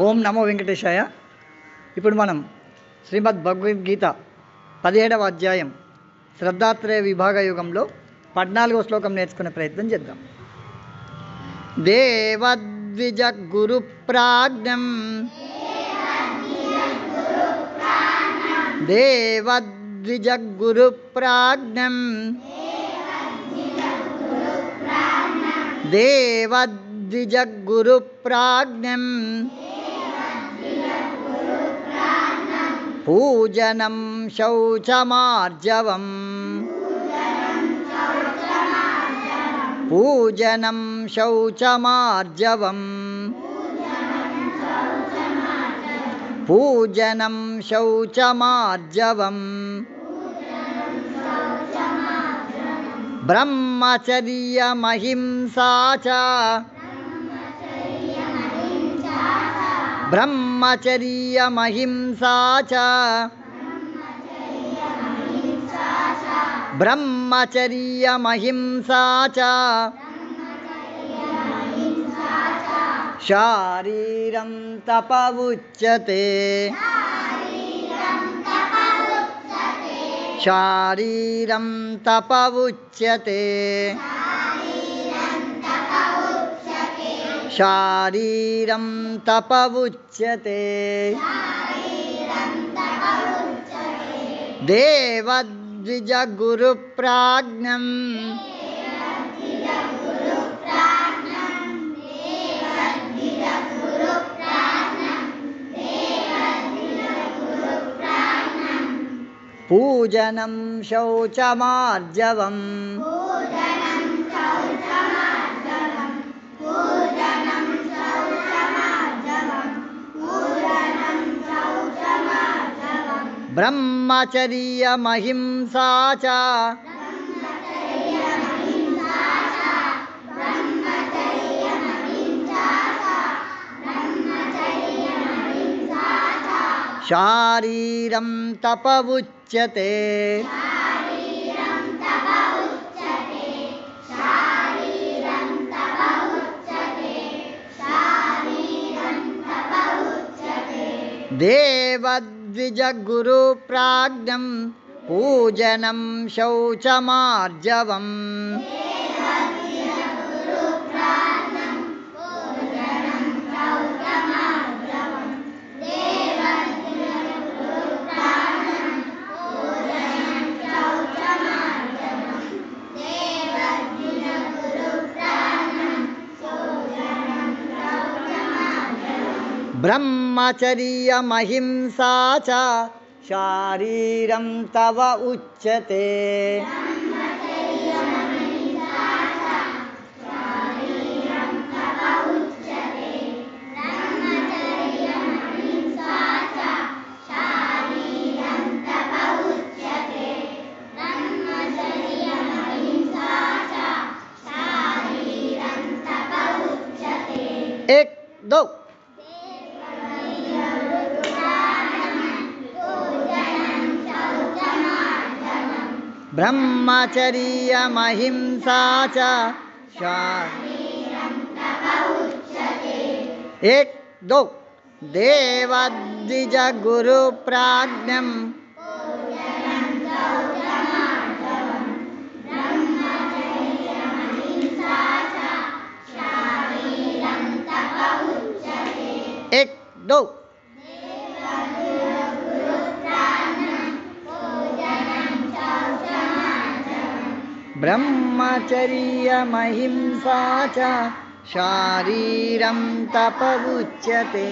ఓం నమో వెంకటేశాయ. ఇప్పుడు మనం శ్రీమద్ భగవద్గీత పదిహేడవ అధ్యాయం శ్రద్ధాత్రేయ విభాగ యుగంలో పద్నాలుగో శ్లోకం నేర్చుకునే ప్రయత్నం చేద్దాం. దేవద్విజ గురు ప్రాజ్ఞం. దేవద్విజ గురు ప్రాజ్ఞం. దేవద్విజ గురు ప్రాజ్ఞం. पूजनं शौचमार्जवम् पूजनं शौचमार्जवम् पूजनं शौचमार्जवम् ब्रह्मचर्यमहिंसा च ब्रह्मचर्यमहिंसा च। ब्रह्मचर्यमहिंसा च। शारीरं तप उच्यते शारीरं तप उच्यते शारीरं तप उच्यते देवद्विजगुरुप्राज्ञम्। पूजनं शौचमार्जवम्। ब्रह्मचर्यमहिंसा च शारीरं तप उच्यते देवद्विजगुरुप्राज्ञं पूजनं शौचमार्जवम् ब्रह्मचर्यमहिंसा च शारीरं तव उच्यते। दो। ब्रह्मचर्यमहिंसा च। एक दो। देवद्विज गुरु प्राज्ञम एक दो। ब्रह्मचर्यमहिंसा च शारीरं तपमुच्यते